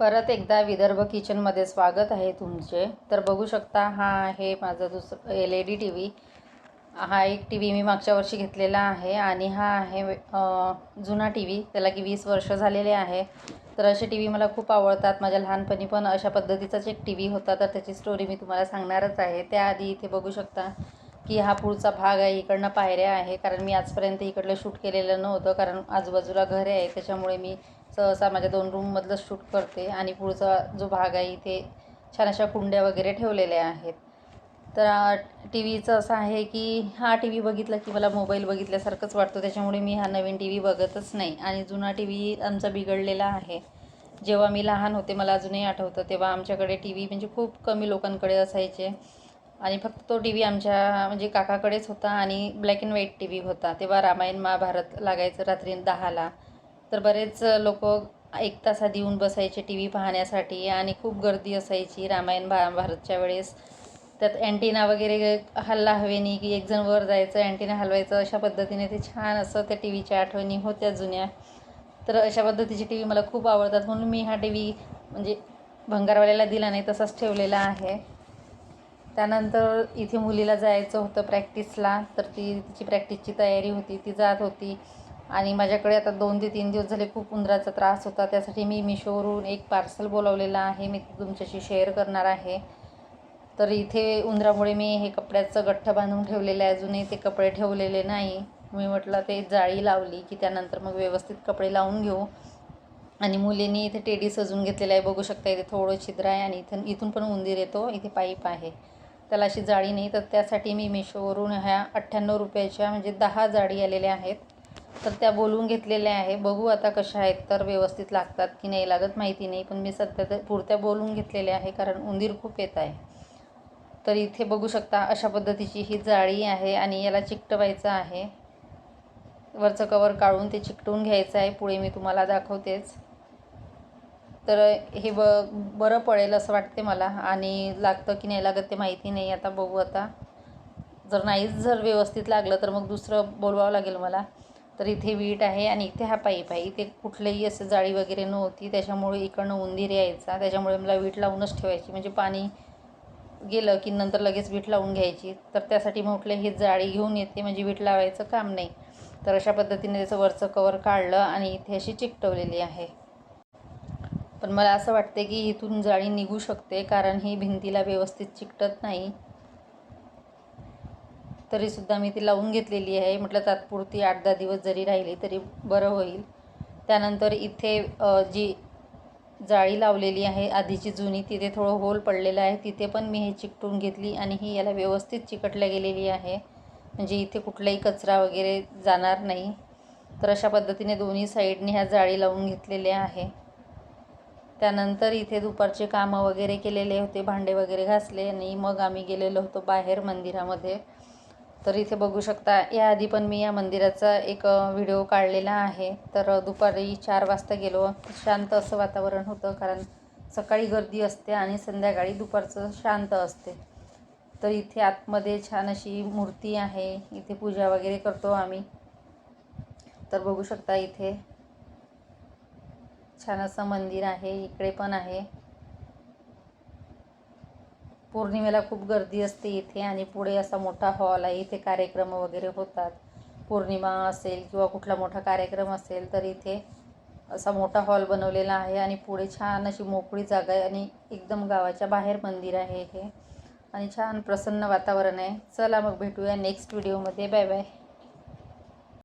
परत एकदा विदर्भ किचनमध्ये स्वागत आहे तुमचे. तर बघू शकता हा आहे माझा दुसरा L E D T V. हा एक टी व्ही मी मागच्या वर्षी घेतलेला आहे आणि हा आहे जुना टी व्ही. त्याला की वीस वर्ष झालेले आहे. तर असे टी व्ही मला खूप आवडतात. माझ्या लहानपणी पण अशा पद्धतीचाच एक टी व्ही होता. तर त्याची स्टोरी मी तुम्हाला सांगणारच आहे. त्याआधी इथे बघू शकता की हा पुढचा भाग आहे इकडनं पायऱ्या आहे. कारण मी आजपर्यंत इकडलं शूट केलेलं नव्हतं. कारण आजूबाजूला घरे आहे. त्याच्यामुळे मी सहसा माझ्या दोन रूममधलं शूट करते. आणि पुढचा जो भाग आहे इथे छान अशा कुंड्या वगैरे ठेवलेल्या आहेत. तर टी व्हीचं असं आहे की हा टी व्ही बघितला की मला मोबाईल बघितल्यासारखंच वाटतो. त्याच्यामुळे मी हा नवीन टी व्ही बघतच नाही. आणि जुना टी व्ही आमचा बिघडलेला आहे. जेव्हा मी लहान होते मला अजूनही आठवतं. तेव्हा आमच्याकडे टी व्ही म्हणजे खूप कमी लोकांकडे असायचे. आणि फक्त तो टी व्ही आमच्या म्हणजे काकाकडेच होता आणि black and white T V होता. तेव्हा रामायण महाभारत लागायचं रात्री दहाला. तर बरेच लोक एक तास आधी येऊन बसायचे टी व्ही पाहण्यासाठी आणि खूप गर्दी असायची रामायण महाभारतच्या वेळेस. त्यात अँटिना वगैरे हल्ला हवेनी की एक जण वर जायचं अँटिना हलवायचं अशा पद्धतीने ते छान असं त्या टी व्हीच्या आठवणी होत्या जुन्या. तर अशा पद्धतीचे टी व्ही मला खूप आवडतात म्हणून मी हा टी व्ही म्हणजे भंगारवाल्याला दिला नाही तसाच ठेवलेला आहे. त्यानंतर इथे मुलीला जायचं होतं प्रॅक्टिसला तर ती तिची प्रॅक्टिसची तयारी होती ती जात होती. आणि माझ्याकडे आता दोन ते तीन दिवस झाले खूप उंदराचा त्रास होता. त्यासाठी मी मिशोवरून एक पार्सल बोलावलेलं आहे मी तुमच्याशी शेअर करणार आहे. तर इथे उंदरामुळे मी हे कपड्याचं गठ्ठ बांधून ठेवलेलं आहे. अजूनही ते कपडे ठेवलेले नाही. मी म्हटलं ते जाळी लावली की त्यानंतर मग व्यवस्थित कपडे लावून घेऊ. आणि मुलींनी इथे टेडी सजून घेतलेलं आहे. बघू शकता इथे थोडं छिद्र आहे आणि इथून इथून पण उंदीर येतो. इथे पाईप आहे. त्याला अशी जाळी नाही. तर त्यासाठी मी मिशोवरून ह्या अठ्ठ्याण्णव रुपयाच्या म्हणजे दहा जाळी आलेल्या आहेत. तर त्या बोलवून घेतलेल्या आहे. बघू आता कशा आहेत. तर व्यवस्थित लागतात की नाही लागत माहिती नाही. पण मी सध्या तर पुरत्या बोलवून घेतलेल्या आहे. कारण उंदीर खूप येत आहे. तर इथे बघू शकता अशा पद्धतीची ही जाळी आहे आणि याला चिकटवायचं आहे. वरचं कवर काढून ते चिकटवून घ्यायचं आहे. पुढे मी तुम्हाला दाखवतेच. तर हे ब बरं पडेल असं वाटते मला. आणि लागतं की नाही लागत ते माहिती नाही. आता बघू आता. जर नाहीच जर व्यवस्थित लागलं तर मग दुसरं बोलवावं लागेल मला. तर इथे वीट आहे आणि इथे हा पाईप आहे. इथे कुठलंही असं जाळी वगैरे नव्हती. त्याच्यामुळे इकडनं उंदीर यायचा. त्याच्यामुळे मला वीट लावूनच ठेवायची. म्हणजे पाणी गेलं की नंतर लगेच वीट लावून घ्यायची. तर त्यासाठी म्हटलं हे जाळी घेऊन येते. म्हणजे वीट लावायचं काम नाही. तर अशा पद्धतीने त्याचं वरचं कवर काढलं आणि इथे अशी चिकटवलेली आहे. पण मला असं वाटते की इथून जाळी निघू शकते कारण ही भिंतीला व्यवस्थित चिकटत नाही. तरीसुद्धा मी ती लावून घेतलेली आहे. म्हटलं तात्पुरती आठ दहा दिवस जरी राहिली तरी बरं होईल. त्यानंतर इथे जी जाळी लावलेली आहे आधीची जुनी तिथे थोडं होल पडलेलं आहे. तिथे पण मी हे चिकटून घेतली आणि ही याला व्यवस्थित चिकटल्या गेलेली आहे. म्हणजे इथे कुठलाही कचरा वगैरे जाणार नाही. तर अशा पद्धतीने दोन्ही साईडने ह्या जाळी लावून घेतलेल्या आहे. त्यानंतर इथे दुपारचे कामं वगैरे केलेले होते भांडे वगैरे घासले आणि मग आम्ही गेलेलो होतो बाहेर मंदिरामध्ये. तर इथे बघू शकता याआधी पण मी या मंदिराचा एक व्हिडिओ काढलेला आहे. तर दुपारी चार वाजता गेलो. शांत असं वातावरण होतं कारण सकाळी गर्दी असते आणि संध्याकाळी दुपारचं शांत असते. तर इथे आतमध्ये छान अशी मूर्ती आहे. इथे पूजा वगैरे करतो आम्ही. तर बघू शकता इथे छान असं मंदिर आहे इकडे पण आहे. पौर्णिमेला खूप गर्दी असते इथे आणि पुढे असा मोठा हॉल आहे इथे कार्यक्रम वगैरे होतात. पौर्णिमा असेल किंवा कुठला मोठा कार्यक्रम असेल तर इथे असा मोठा हॉल बनवलेला आहे आणि पुढे छान अशी मोकळी जागा आहे आणि एकदम गावाच्या बाहेर मंदिर आहे हे. आणि छान प्रसन्न वातावरण आहे. चला मग भेटूया नेक्स्ट व्हिडिओमध्ये बाय बाय